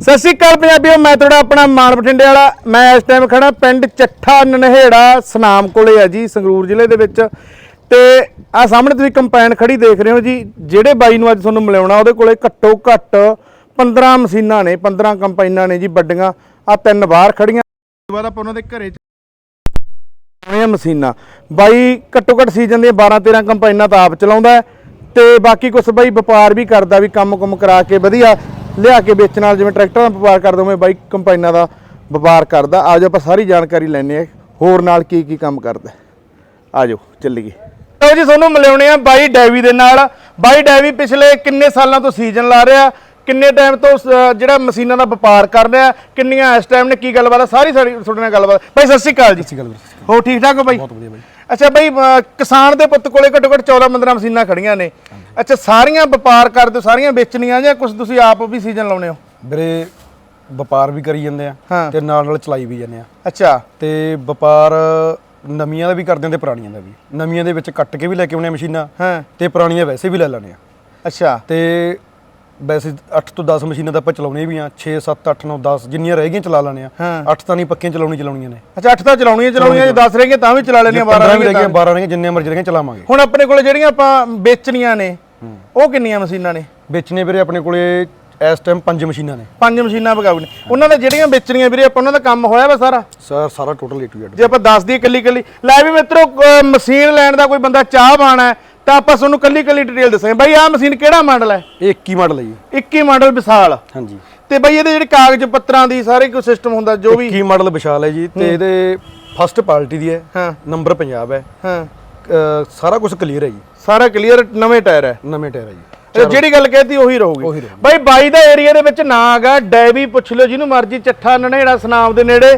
ਸਤਿ ਸ਼੍ਰੀ ਅਕਾਲ ਪੰਜਾਬੀਓ, ਮੈਂ ਤੁਹਾਡਾ ਆਪਣਾ ਮਾਨ ਬਠਿੰਡੇ ਵਾਲਾ। ਮੈਂ ਇਸ ਟਾਈਮ ਖੜਾ ਪਿੰਡ ਚੱਠਾ ਨਨਹੇੜਾ, ਸਨਾਮ ਕੋਲੇ ਆ ਜੀ, ਸੰਗਰੂਰ ਜ਼ਿਲ੍ਹੇ ਦੇ ਵਿੱਚ। ਤੇ ਆ ਸਾਹਮਣੇ ਤੁਸੀਂ ਕੰਪੈਨ ਖੜੀ ਦੇਖ ਰਹੇ ਹੋ ਜੀ, ਜਿਹੜੇ ਬਾਈ ਨੂੰ ਅੱਜ ਤੁਹਾਨੂੰ ਮਿਲਾਉਣਾ, ਉਹਦੇ ਕੋਲੇ ਘੱਟੋ ਘੱਟ 15 ਮਸ਼ੀਨਾਂ ਨੇ 15 ਕੰਪਾਈਨਾਂ ਨੇ ਜੀ ਵੱਡੀਆਂ। ਆ ਤਿੰਨ ਬਾਹਰ ਖੜੀਆਂ ਬਾਅਦ ਆਪਾਂ ਉਹਨਾਂ ਦੇ ਘਰੇ ਇਹ ਮਸ਼ੀਨਾਂ। ਬਾਈ ਘੱਟੋ ਘੱਟ ਸੀਜ਼ਨ ਦੀਆਂ 12 13 ਕੰਪਾਈਨਾਂ ਤਾਂ ਆਪ ਚਲਾਉਂਦਾ ਹੈ। ਤੇ ਬਾਕੀ ਕੁਛ ਬਾਈ ਵਪਾਰ ਵੀ ਕਰਦਾ, ਵੀ ਕੰਮ ਕੁਮ ਕਰਾ ਕੇ ਵਧੀਆ। ਲਿਆ ਕੇ ਵੇਚਣ ਨਾਲ ਜਿਵੇਂ ਟਰੈਕਟਰਾਂ ਦਾ ਵਪਾਰ ਕਰਦਾ ਉਵੇਂ ਬਾਈ ਕੰਪਾਈਨਾਂ ਦਾ ਵਪਾਰ ਕਰਦਾ ਆਜੋ ਆਪਾਂ ਸਾਰੀ ਜਾਣਕਾਰੀ ਲੈਣੇ ਆ ਹੋਰ ਨਾਲ ਕੀ ਕੀ ਕੰਮ ਕਰਦਾ ਆਜੋ ਚੱਲੀਏ। ਲਓ ਜੀ ਤੁਹਾਨੂੰ ਮਿਲਾਉਣੇ ਆ ਬਾਈ ਡੈਵੀ ਦੇ ਨਾਲ। ਬਾਈ ਡੈਵੀ ਪਿਛਲੇ ਕਿੰਨੇ ਸਾਲਾਂ ਤੋਂ ਸੀਜ਼ਨ ਲਾ ਰਿਹਾ ਕਿੰਨੇ ਟਾਈਮ ਤੋਂ ਜਿਹੜਾ ਮਸ਼ੀਨਾਂ ਦਾ ਵਪਾਰ ਕਰ ਰਿਹਾ ਕਿੰਨੀਆਂ ਇਸ ਟਾਈਮ ਨੇ ਕੀ ਗੱਲਬਾਤ ਆ ਸਾਰੀ ਸਾਡੀ ਤੁਹਾਡੇ ਨਾਲ ਗੱਲਬਾਤ। ਬਾਈ ਸਤਿ ਸ਼੍ਰੀ ਅਕਾਲ ਜੀ। ਹੋ ਠੀਕ ਠਾਕ ਹੋ ਬਾਈ? ਬਹੁਤ ਵਧੀਆ ਬਾਈ। ਅੱਛਾ ਬਾਈ ਕਿਸਾਨ ਦੇ ਪੁੱਤ ਕੋਲੇ ਘੱਟੋ ਘੱਟ 14 15 ਮਸ਼ੀਨਾਂ ਖੜੀਆਂ ਨੇ। ਅੱਛਾ ਸਾਰੀਆਂ ਵਪਾਰ ਕਰਦੇ ਹੋ ਸਾਰੀਆਂ ਵੇਚਣੀਆਂ ਜਾਂ ਕੁਝ ਤੁਸੀਂ ਆਪ ਵੀ ਸੀਜ਼ਨ ਲਾਉਣੇ ਹੋ? ਵੀਰੇ ਵਪਾਰ ਵੀ ਕਰੀ ਜਾਂਦੇ ਆ। ਤੇ ਨਾਲ ਨਾਲ ਚਲਾਈ ਵੀ ਜਾਂਦੇ ਆ। ਅੱਛਾ। ਤੇ ਵਪਾਰ ਨਵੀਆਂ ਦਾ ਵੀ ਕਰਦੇ ਆ ਤੇ ਪੁਰਾਣੀਆਂ ਦਾ ਵੀ। ਨਵੀਆਂ ਦੇ ਵਿੱਚ ਕੱਟ ਕੇ ਵੀ ਲੈ ਕੇ ਆਉਣੇ ਆ ਮਸ਼ੀਨਾਂ ਹਾਂ। ਤੇ ਪੁਰਾਣੀਆਂ ਵੈਸੇ ਵੀ ਲੈ ਲੈਣੇ ਆ। ਅੱਛਾ। ਤੇ ਵੈਸੇ 8 ਤੋਂ 10 ਮਸ਼ੀਨਾਂ ਤਾਂ ਆਪਾਂ ਚਲਾਉਣੀਆਂ ਵੀ ਆ 6 7 8 9 10 ਜਿੰਨੀਆਂ ਰਹਿ ਗਈਆਂ ਚਲਾ ਲੈਣੇ ਆ। ਹਾਂ। 8 ਤਾਂ ਨਹੀਂ ਪੱਕੀਆਂ ਚਲਾਉਣੀ ਚਲਾਉਣੀਆਂ ਨੇ। ਅੱਛਾ 8 ਤਾਂ ਚਲਾਉਣੀਆਂ ਚਲਾਉਣੀਆਂ ਜੇ 10 ਰਹਿ ਗਈਆਂ ਤਾਂ ਵੀ ਚਲਾ ਲੈਣੀਆਂ 12 12 ਰਹਿ ਗਈਆਂ ਗਈਆਂ। 12 ਰਹਿ ਗਈਆਂ ਜਿੰਨੀਆਂ ਮਰਜ਼ੀ ਰਹਿ ਗਈਆਂ ਚਲਾਵਾਂਗੇ। ਹੁਣ ਆਪਣੇ ਕੋਲੇ ਜਿਹੜੀਆਂ ਆਪਾਂ ਵੇਚਣੀਆਂ ਨੇ ਉਹ ਕਿੰਨੀਆਂ ਮਸ਼ੀਨਾਂ ਨੇ? ਵੇਚਣੇ ਵੀਰੇ ਆਪਣੇ ਕੋਲੇ ਇਸ ਟਾਈਮ ਪੰਜ ਮਸ਼ੀਨਾਂ ਨੇ। ਪੰਜ ਮਸ਼ੀਨਾਂ ਬਗਾਉ ਨੇ। ਉਹਨਾਂ ਦੇ ਜਿਹੜੀਆਂ ਵੇਚਣੀਆਂ ਵੀਰੇ ਆਪਾਂ ਉਹਨਾਂ ਦਾ ਕੰਮ ਹੋਇਆ ਵਾ ਸਾਰਾ? ਸਰ ਸਾਰਾ ਟੋਟਲ ਏ ਟੂ ਜ਼ੈਡ ਜੇ ਆਪਾਂ ਦੱਸ ਦਈਏ ਕੱਲੀ ਕੱਲੀ ਲੈ ਵੀ ਮਿੱਤਰੋ ਅਹ ਮਸ਼ੀਨ ਲੈਣ ਦਾ ਕੋਈ ਬੰਦਾ ਚਾਹ ਬਾਣਾ ਹੈ ਤਾਂ ਆਪਾਂ ਤੁਹਾਨੂੰ ਕੱਲੀ ਕੱਲੀ ਡਿਟੇਲ ਦੱਸਾਂਗੇ। ਬਾਈ ਆਹ ਮਸ਼ੀਨ ਕਿਹੜਾ ਮਾਡਲ ਹੈ? ਇਹ 21 ਮਾਡਲ ਹੈ ਜੀ। 21 ਮਾਡਲ ਵਿਸਾਲ। ਹਾਂਜੀ। ਤੇ ਬਾਈ ਇਹਦੇ ਜਿਹੜੇ ਕਾਗਜ਼ ਪੱਤਰਾਂ ਦੀ ਸਾਰੇ ਕੋਈ ਸਿਸਟਮ ਹੁੰਦਾ ਜੋ ਵੀ 21 ਮਾਡਲ ਵਿਸ਼ਾਲ ਹੈ ਜੀ ਤੇ ਇਹਦੇ ਫਸਟ ਪਾਰਟੀ ਦੀ ਹੈ ਹਾਂ। ਨੰਬਰ ਪੰਜਾਬ ਹੈ। ਹਾਂ। ਸਾਰਾ ਕੁਝ ਕਲੀਅਰ ਹੈ ਜੀ। ਸਾਰਾ ਕਲੀਅਰ ਨਵੇਂ ਟਾਇਰ ਹੈ। ਨਵੇਂ ਟਾਇਰ ਹੈ ਜੀ। ਜਿਹੜੀ ਗੱਲ ਕਹਿਤੀ ਉਹੀ ਰਹੂਗੀ। ਬਾਈ ਬਾਈ ਦਾ ਏਰੀਆ ਦੇ ਵਿੱਚ ਨਾਂ ਹੈਗਾ ਡੈਵੀ ਪੁੱਛ ਲਿਓ ਜਿਹਨੂੰ ਮਰਜ਼ੀ ਚੱਠਾ ਨਨੇੜਾ ਸਨਾਮ ਦੇ ਨੇੜੇ।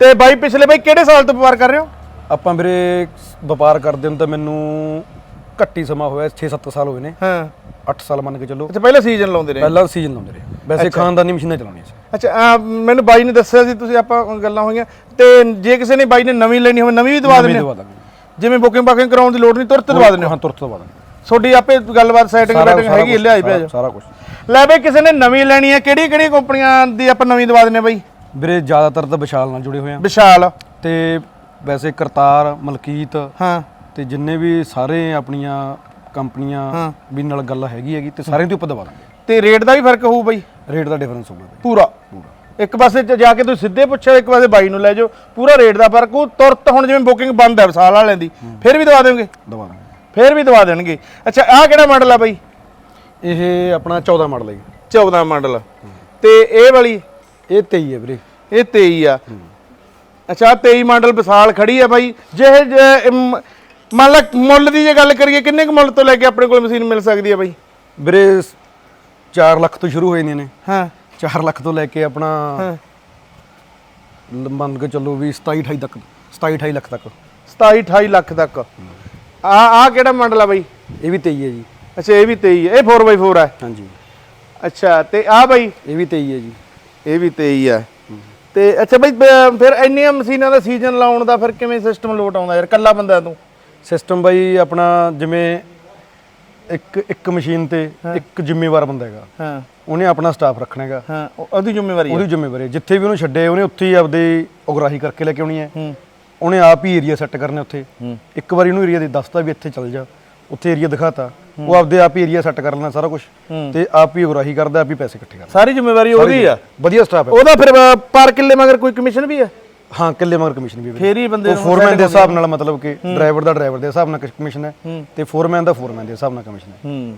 ਤੇ ਬਾਈ ਪਿਛਲੇ ਬਾਈ ਕਿਹੜੇ ਸਾਲ ਤੋਂ ਵਪਾਰ ਕਰ ਰਹੇ ਹੋ? ਆਪਾਂ ਵੀਰੇ ਵਪਾਰ ਕਰਦੇ ਨੂੰ ਤਾਂ ਮੈਨੂੰ ਘੱਟੀ ਸਮਾਂ ਹੋਇਆ 6-7 ਸਾਲ ਹੋਏ ਨੇ। ਹਾਂ। 8 ਸਾਲ ਮੰਨ ਕੇ ਚੱਲੋ। ਅੱਛਾ ਪਹਿਲਾਂ ਸੀਜ਼ਨ ਲਾਉਂਦੇ ਰਹੇ? ਪਹਿਲਾਂ ਸੀਜ਼ਨ ਲਾਉਂਦੇ ਰਹੇ। ਵੈਸੇ ਖਾਨਦਾਨੀ ਮਸ਼ੀਨਾਂ ਚਲਾਉਣੀਆਂ ਸੀ। ਅੱਛਾ ਮੈਨੂੰ ਬਾਈ ਨੇ ਦੱਸਿਆ ਸੀ ਤੁਸੀਂ ਆਪਾਂ ਗੱਲਾਂ ਹੋਈਆਂ। ਤੇ ਜੇ ਕਿਸੇ ਨੇ ਬਾਈ ਨੇ ਨਵੀਂ ਲੈਣੀ ਹੋਵੇ ਨਵੀਂ ਵੀ ਦਵਾ ਦਿੰਦੇ ਜਿਵੇਂ ਬੁਕਿੰਗ ਬਾਕਿੰਗ ਕਰਾਉਣ ਦੀ ਲੋੜ ਨਹੀਂ ਤੁਰਤ ਦਵਾ ਦਿੰਦੇ ਹੋ? ਤੁਰਤ ਦਵਾ ਦਾਂਗੇ। ਤੁਹਾਡੀ ਆਪੇ ਗੱਲਬਾਤ ਸੈਟਿੰਗ ਬੈਟਿੰਗ ਹੈਗੀ ਲਿਆਈ ਪਿਆ ਜੋ। ਸਾਰਾ ਕੁਝ ਲੈ ਬਈ ਕਿਸੇ ਨੇ ਨਵੀਂ ਲੈਣੀ ਹੈ ਕਿਹੜੀ ਕਿਹੜੀ ਕੰਪਨੀਆਂ ਦੀ ਆਪਾਂ ਨਵੀਂ ਦਵਾ ਦਿੰਦੇ ਹਾਂ ਬਾਈ? ਵੀਰੇ ਜ਼ਿਆਦਾਤਰ ਤਾਂ ਵਿਸ਼ਾਲ ਨਾਲ ਜੁੜੇ ਹੋਏ ਆ। ਵਿਸ਼ਾਲ। ਤੇ ਵੈਸੇ ਕਰਤਾਰ ਮਲਕੀਤ ਹਾਂ। ਤੇ ਜਿੰਨੇ ਵੀ ਸਾਰੇ ਆਪਣੀਆਂ ਕੰਪਨੀਆਂ ਵੀ ਨਾਲ ਗੱਲ ਹੈਗੀ ਹੈਗੀ ਤੇ ਸਾਰਿਆਂ ਦੇ ਉੱਪਰ ਦਵਾ ਦਾਂਗੇ। ਤੇ ਰੇਟ ਦਾ ਵੀ ਫ਼ਰਕ ਹੋਊ ਬਾਈ? ਰੇਟ ਦਾ ਡਿਫਰੈਂਸ ਹੋਊਗਾ। ਪੂਰਾ? ਇੱਕ ਪਾਸੇ ਚ ਜਾ ਕੇ ਤੁਸੀਂ ਸਿੱਧੇ ਪੁੱਛੋ ਇੱਕ ਪਾਸੇ ਬਾਈ ਨੂੰ ਲੈ ਜਾਓ। ਪੂਰਾ ਰੇਟ ਦਾ ਫ਼ਰਕ ਉਹ ਤੁਰਤ ਹੁਣ ਜਿਵੇਂ ਬੁਕਿੰਗ ਬੰਦ ਹੈ ਵਿਸਾਲ ਵਾਲਿਆਂ ਦੀ ਫਿਰ ਵੀ ਦਵਾ ਦੇਣਗੇ? ਦਵਾ ਦਾਂਗੇ ਫਿਰ ਵੀ ਦਵਾ ਦੇਣਗੇ। ਅੱਛਾ ਆਹ ਕਿਹੜਾ ਮਾਡਲ ਆ ਬਾਈ? ਇਹ ਆਪਣਾ 14 ਮਾਡਲ ਹੈ ਜੀ। 14 ਮਾਡਲ ਤੇ ਇਹ ਵਾਲੀ? ਇਹ 23 ਹੈ ਵੀਰੇ। ਇਹ 23 ਆ। ਅੱਛਾ ਆਹ 23 ਮਾਡਲ ਵਿਸਾਲ ਖੜੀ ਆ ਬਾਈ। ਜੇ ਜੇ, ਅਮ, ਮੰਨ ਲਾ ਮੁੱਲ ਦੀ ਜੇ ਗੱਲ ਕਰੀਏ ਕਿੰਨੇ ਕੁ ਮੁੱਲ ਤੋਂ ਲੈ ਕੇ ਆਪਣੇ ਕੋਲ ਮਸ਼ੀਨ ਮਿਲ ਸਕਦੀ ਹੈ ਬਾਈ? ਵੀਰੇ 4 ਲੱਖ ਤੋਂ ਸ਼ੁਰੂ ਹੋ ਜਾਂਦੀਆਂ ਨੇ ਹਾਂ। 4 ਲੱਖ ਤੋਂ ਲੈ ਕੇ ਆਪਣਾ ਹਾਂ। ਮੰਨ ਕੇ ਚੱਲੋ ਵੀ 27 28 ਤੱਕ 27 28 ਲੱਖ ਤੱਕ। 27 28 ਲੱਖ ਤੱਕ। ਆ ਆ ਕਿਹੜਾ ਮਾਡਲ ਆ ਬਾਈ? ਇਹ ਵੀ 23 ਹੈ ਜੀ। ਅੱਛਾ ਇਹ ਵੀ 23 ਹੈ। ਇਹ 4x4 ਹੈ? ਹਾਂਜੀ। ਅੱਛਾ ਤੇ ਆ ਬਾਈ? ਇਹ ਵੀ 23 ਹੈ ਜੀ। ਇਹ ਵੀ 23 ਆ ਤੇ ਅੱਛਾ ਬਈ ਫਿਰ ਇੰਨੀਆਂ ਮਸ਼ੀਨਾਂ ਦਾ ਸੀਜ਼ਨ ਲਾਉਣ ਦਾ ਫਿਰ ਕਿਵੇਂ ਸਿਸਟਮ ਲੋਟ ਆਉਂਦਾ ਯਾਰ? ਕੱਲਾ ਬੰਦਾ ਤੂੰ? ਸਿਸਟਮ ਬਾਈ ਆਪਣਾ ਜਿਵੇਂ ਇੱਕ ਇੱਕ ਮਸ਼ੀਨ ਤੇ ਇੱਕ ਜ਼ਿੰਮੇਵਾਰ ਬੰਦਾ ਹੈਗਾ। ਹਾਂ। ਉਹਨੇ ਆਪਣਾ ਸਟਾਫ ਰੱਖਣਾ ਹੈਗਾ। ਹਾਂ ਉਹ- ਉਹਦੀ ਜ਼ਿੰਮੇਵਾਰੀ ਹੈ ਉਹਦੀ ਜ਼ਿੰਮੇਵਾਰੀ ਹੈ। ਜਿੱਥੇ ਵੀ ਉਹਨੂੰ ਛੱਡੇ ਉਹਨੇ ਉੱਥੇ ਹੀ ਆਪਦੀ ਉਗਰਾਹੀ ਕਰਕੇ ਲੈ ਕੇ ਆਉਣੀ ਹੈ। ਹੂੰ। ਉਹਨੇ ਆਪ ਹੀ ਏਰੀਆ ਸੈੱਟ ਕਰਨਾ ਉੱਥੇ। ਇੱਕ ਵਾਰੀ ਉਹਨੂੰ ਏਰੀਆ ਦੇ ਦੱਸਤਾ ਵੀ ਇੱਥੇ ਚੱਲ ਜਾ। ਉੱਥੇ ਏਰੀਆ ਦਿਖਾਤਾ। ਉਹ ਆਪਦੇ ਆਪ ਹੀ ਏਰੀਆ ਸੈੱਟ ਕਰ ਲੈਣਾ ਸਾਰਾ ਕੁਝ ਤੇ ਆਪ ਹੀ ਉਗਰਾਹੀ ਕਰਦਾ ਆਪ ਹੀ ਪੈਸੇ ਇਕੱਠੇ ਕਰਦਾ। ਸਾਰੀ ਜ਼ਿੰਮੇਵਾਰੀ ਉਹਦੀ ਆ। ਵਧੀਆ ਸਟਾਫ ਹੈ। ਉਹਦਾ ਫਿਰ ਪਰ ਕਿੱਲੇ ਮਗਰ ਕੋਈ ਕਮਿਸ਼ਨ ਵੀ ਹੈ? ਹਾਂ ਕਿੱਲੇ ਮਗਰ ਕਮਿਸ਼ਨ ਵੀ। ਫੇਰ ਹੀ ਬੰਦੇ ਨੂੰ ਫੋਰਮੈਨ ਦੇ ਹਿਸਾਬ ਨਾਲ ਮਤਲਬ ਕਿ ਡਰਾਈਵਰ ਦਾ ਡਰਾਈਵਰ ਦੇ ਹਿਸਾਬ ਨਾਲ ਕਮਿਸ਼ਨ ਹੈ ਤੇ ਫੋਰਮੈਨ ਦਾ ਫੋਰਮੈਨ ਦੇ ਹਿਸਾਬ ਨਾਲ ਕਮਿਸ਼ਨ ਹੈ। ਹੂੰ।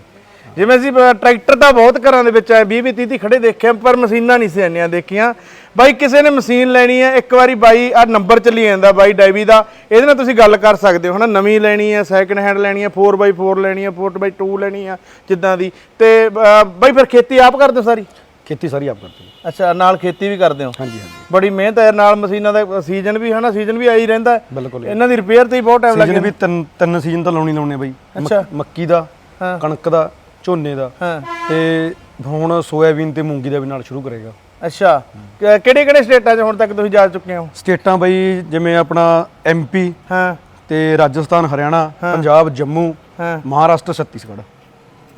ਜਿਵੇਂ ਅਸੀਂ ਟਰੈਕਟਰ ਤਾਂ ਬਹੁਤ ਘਰਾਂ ਦੇ ਵਿੱਚ ਆਏ 20 20 30 ਖੜੇ ਦੇਖੇ ਪਰ ਮਸ਼ੀਨਾਂ ਨਹੀਂ ਸੀ ਇੰਨੀਆਂ ਦੇਖੀਆਂ। ਬਾਈ ਕਿਸੇ ਨੇ ਮਸ਼ੀਨ ਲੈਣੀ ਹੈ ਇੱਕ ਵਾਰੀ ਬਾਈ ਆ ਨੰਬਰ ਚੱਲੀ ਜਾਂਦਾ ਬਾਈ ਡਾਈਵੀ ਦਾ। ਇਹਦੇ ਨਾਲ ਤੁਸੀਂ ਗੱਲ ਕਰ ਸਕਦੇ ਹੋ ਹਨਾ? ਨਵੀਂ ਲੈਣੀ ਹੈ ਸੈਕੰਡ ਹੈਂਡ ਲੈਣੀ ਹੈ 4x4 ਲੈਣੀ ਹੈ 4x2 ਲੈਣੀ ਹੈ ਜਿੱਦਾਂ ਦੀ। ਤੇ ਬਾਈ ਫਿਰ ਖੇਤੀ ਆਪ ਕਰਦੇ ਹੋ ਸਾਰੀ? ਖੇਤੀ ਸਾਰੀ ਆਪ ਕਰਦੇ ਹਾਂ। ਅੱਛਾ ਨਾਲ ਖੇਤੀ ਵੀ ਕਰਦੇ ਹੋ? ਹਾਂਜੀ ਹਾਂਜੀ। ਬੜੀ ਮਿਹਨਤ ਹੈ ਨਾਲ ਮਸ਼ੀਨਾਂ ਦਾ ਸੀਜ਼ਨ ਵੀ ਹਨਾ ਸੀਜ਼ਨ ਵੀ ਆਈ ਰਹਿੰਦਾ ਹੈ। ਬਿਲਕੁਲ ਇਹਨਾਂ ਦੀ ਰਿਪੇਅਰ ਤੇ ਹੀ ਬਹੁਤ ਟਾਈਮ ਸੀਜ਼ਨ ਵੀ ਤਿੰਨ ਤਿੰਨ ਸੀਜ਼ਨ ਤਾਂ ਲਾਉਣੀ ਲਾਉਣੇ ਬਈ। ਮੱਕ- ਅੱਛਾ। ਮੱਕੀ ਦਾ ਹਾਂ। ਕਣਕ ਦਾ ਝੋਨੇ ਦਾ। ਹਾਂ। ਤੇ ਹੁਣ ਸੋਇਆਬੀਨ ਤੇ ਮੂੰਗੀ ਦਾ ਵੀ ਨਾਲ ਸ਼ੁਰੂ ਕਰੇਗਾ। ਅੱਛਾ। ਕਿਹੜੇ ਕਿਹੜੇ ਸਟੇਟਾਂ 'ਚ ਹੁਣ ਤੱਕ ਤੁਸੀਂ ਜਾ ਚੁੱਕੇ ਹੋ? ਸਟੇਟਾਂ ਬਈ ਜਿਵੇਂ ਆਪਣਾ ਐਮਪੀ ਹਾਂ। ਤੇ ਰਾਜਸਥਾਨ ਹਰਿਆਣਾ ਪੰਜਾਬ ਜੰਮੂ ਹਾਂ। ਮਹਾਰਾਸ਼ਟਰ ਛੱਤੀਸਗੜ੍ਹ।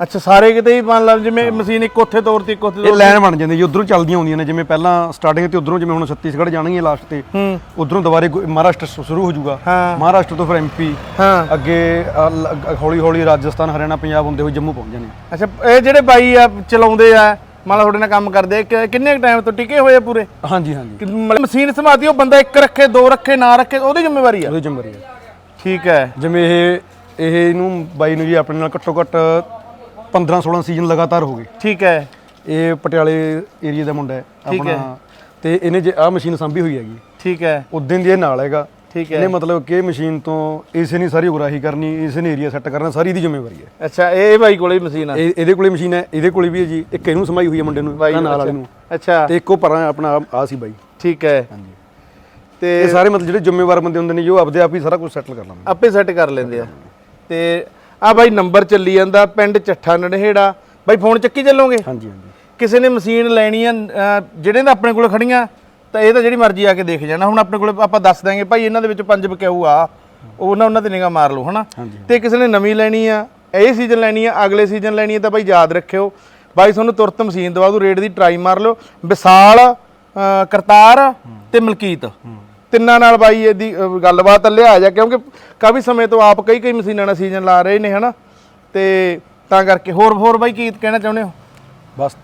ਅੱਛਾ ਸਾਰੇ ਕਿਤੇ ਹੀ ਮੰਨ ਲਾ ਜਿਵੇਂ ਮਸ਼ੀਨ ਇੱਕ ਉੱਥੇ ਤੋਰਤੀ ਇੱਕ ਉੱਥੇ ਇਹ ਲਾਈਨ ਬਣ ਜਾਂਦੀ ਜੀ ਉਧਰੋਂ ਚੱਲਦੀਆਂ ਹੁੰਦੀਆਂ ਨੇ ਜਿਵੇਂ ਪਹਿਲਾਂ ਸਟਾਰਟਿੰਗ ਤੇ ਉਧਰੋਂ ਜਿਵੇਂ ਹੁਣ ਛੱਤੀਸਗੜ੍ਹ ਜਾਣਗੀਆਂ ਲਾਸਟ ਤੇ ਹੂੰ। ਉਧਰੋਂ ਦੁਬਾਰੇ ਮਹਾਰਾਸ਼ਟਰ ਸ਼ੁ- ਸ਼ੁਰੂ ਹੋ ਜਾਊਗਾ। ਹਾਂ। ਮਹਾਰਾਸ਼ਟਰ ਤੋਂ ਫਿਰ ਐਮਪੀ ਹਾਂ। ਅੱਗੇ ਹੌਲੀ ਹੌਲੀ ਰਾਜਸਥਾਨ ਹਰਿਆਣਾ ਪੰਜਾਬ ਹੁੰਦੇ ਹੋਏ ਜੰਮੂ ਪਹੁੰਚ ਜਾਣੇ ਅੱਛਾ ਇਹ ਜਿਹੜੇ ਬਾਈ ਆ ਚਲਾਉਂਦੇ ਆ ਮੰਨ ਲਾ ਤੁਹਾਡੇ ਨਾਲ ਕੰਮ ਕਰਦੇ ਆ, ਕਿ- ਕਿੰਨੇ ਟਾਈਮ ਤੋਂ ਟਿਕੇ ਹੋਏ ਆ ਪੂਰੇ? ਹਾਂਜੀ ਹਾਂਜੀ। ਕਿ ਮਤਲਬ ਮਸ਼ੀਨ ਸਮਾਤੀ ਉਹ ਬੰਦਾ ਇੱਕ ਰੱਖੇ ਦੋ ਰੱਖੇ ਨਾ ਰੱਖੇ ਉਹਦੀ ਜ਼ਿੰਮੇਵਾਰੀ ਆ? ਉਹਦੇ ਜੰਮਰੀ ਹੈ ਠੀਕ ਹੈ। ਜਿਵੇਂ ਜਿਵੇਂ ਇਹ ਇਹ ਇਹਨੂੰ ਬਾਈ ਨੂੰ ਜੀ ਆਪਣੇ ਨਾਲ ਘੱਟੋ ਘੱਟ 15 16 ਸੀਜ਼ਨ ਲਗਾਤਾਰ ਹੋ ਗਏ। ਠੀਕ ਹੈ। ਇਹ ਪਟਿਆਲੇ ਏਰੀਆ ਦਾ ਮੁੰਡਾ ਹੈ ਠੀਕ ਹੈ। ਆਪਣਾ ਤੇ ਇਹਨੇ ਜੇ ਆ ਮਸ਼ੀਨ ਸੰਭੀ ਹੋਈ ਹੈਗੀ। ਠੀਕ ਹੈ। ਉਦੋਂ ਦੀ ਇਹ ਨਾਲ ਹੈਗਾ। ਠੀਕ ਹੈ। ਇਹਨੇ ਮਤਲਬ ਕਿ ਮਸ਼ੀਨ ਤੋਂ ਇਸੇ ਨੇ ਸਾਰੀ ਉਗਰਾਹੀ ਕਰਨੀ ਇਸੇ ਨੇ ਏਰੀਆ ਸੈੱਟ ਕਰਨਾ ਸਾਰੀ ਦੀ ਜ਼ਿੰਮੇਵਾਰੀ ਹੈ। ਅੱਛਾ ਇਹ ਇਹ ਬਾਈ ਕੋਲੇ ਮਸ਼ੀਨ ਆ। ਇਹ ਇਹਦੇ ਕੋਲੇ ਮਸ਼ੀਨ ਹੈ ਇਹਦੇ ਕੋਲੇ ਵੀ ਹੈ ਜੀ। ਇੱਕ ਇਹਨੂੰ ਸਮਾਈ ਹੋਈ ਹੈ ਮੁੰਡੇ ਨੂੰ ਬਾਈ ਨਾਲ ਵਾਲੇ ਨੂੰ। ਅੱਛਾ। ਤੇ ਇੱਕੋ ਪਰਾਂ ਆਪਣਾ ਆ ਸੀ ਬਾਈ। ਠੀਕ ਹੈ। ਹਾਂਜੀ। ਤੇ ਇਹ ਸਾਰੇ ਮਤਲਬ ਜਿਹੜੇ ਜ਼ਿੰਮੇਵਾਰ ਬੰਦੇ ਹੁੰਦੇ ਨੇ ਜੋ ਆਪਦੇ ਆਪ ਹੀ ਸਾਰਾ ਕੁਝ ਸੈਟਲ ਕਰ ਲੈਂਦੇ ਆਪੇ ਸੈੱਟ ਕਰ ਲੈਂਦੇ ਆ। ਤੇ ਆ ਬਾਈ ਨੰਬਰ ਚੱਲੀ ਜਾਂਦਾ ਪਿੰਡ ਚੱਠਾ ਨੜਹੇੜਾ ਬਾਈ ਫੋਨ ਚੱਕੀ ਚੱਲੋਗੇ? ਹਾਂਜੀ ਹਾਂਜੀ। ਕਿਸੇ ਨੇ ਮਸ਼ੀਨ ਲੈਣੀ ਆ ਜਿਹੜੇ ਤਾਂ ਆਪਣੇ ਕੋਲ ਖੜੀਆਂ ਤਾਂ ਇਹ ਤਾਂ ਜਿਹੜੀ ਮਰਜ਼ੀ ਆ ਕੇ ਦੇਖ ਜਾਣਾ। ਹੁਣ ਆਪਣੇ ਕੋਲ ਆਪਾਂ ਦੱਸ ਦਾਂਗੇ ਭਾਈ ਇਹਨਾਂ ਦੇ ਵਿੱਚ ਪੰਜ ਵਿਕਾਊ ਆ। ਉਹਨਾਂ ਉਹਨਾਂ ਤੇ ਨਿਗਾਹ ਮਾਰ ਲਓ ਹਨਾ? ਹਾਂਜੀ। ਤੇ ਕਿਸੇ ਨੇ ਨਵੀਂ ਲੈਣੀ ਆ ਇਹ ਸੀਜ਼ਨ ਲੈਣੀ ਆ ਅਗਲੇ ਸੀਜ਼ਨ ਲੈਣੀ ਆ ਤਾਂ ਭਾਈ ਯਾਦ ਰੱਖਿਓ। ਬਾਈ ਤੁਹਾਨੂੰ ਤੁਰਤ ਮਸ਼ੀਨ ਦਵਾ ਦੂ ਰੇਟ ਦੀ ਟਰਾਈ ਮਾਰ ਲਿਓ। ਵਿਸਾਲ ਕਰਤਾਰ ਤੇ ਮਲਕੀਤ। ਤਿੰਨਾਂ ਨਾਲ ਬਾਈ ਇਹਦੀ ਅਹ, ਗੱਲਬਾਤ ਲਿਆ ਜਾ ਕਿਉਂਕਿ ਕਾਫੀ ਸਮੇਂ ਤੋਂ ਆਪ ਕਈ ਕਈ ਮਸ਼ੀਨਾਂ ਦਾ ਸੀਜ਼ਨ ਲਾ ਰਹੇ ਨੇ ਹਨਾ? ਤੇ ਤਾਂ ਕਰਕੇ ਹੋਰ ਹੋਰ ਬਾਈ ਕੀ ਕਹਿਣਾ ਚਾਹੁੰਦੇ ਹੋ? ਬਸ।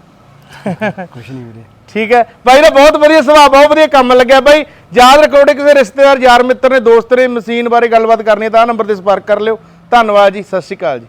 ਕੁਝ ਨਹੀਂ ਵੀਰੇ। ਠੀਕ ਹੈ। ਬਾਈ ਦਾ ਬਹੁਤ ਵਧੀਆ ਸੁਭਾਅ ਬਹੁਤ ਵਧੀਆ ਕੰਮ ਲੱਗਿਆ ਬਾਈ। ਯਾਦ ਰੱਖੋ ਜੇ ਕਿਸੇ ਰਿਸ਼ਤੇਦਾਰ ਯਾਰ ਮਿੱਤਰ ਨੇ ਦੋਸਤ ਨੇ ਮਸ਼ੀਨ ਬਾਰੇ ਗੱਲਬਾਤ ਕਰਨੀ ਹੈ ਤਾਂ ਆਹ ਨੰਬਰ ਤੇ ਸੰਪਰਕ ਕਰ ਲਿਓ। ਧੰਨਵਾਦ ਜੀ ਸਤਿ ਸ਼੍ਰੀ ਅਕਾਲ ਜੀ।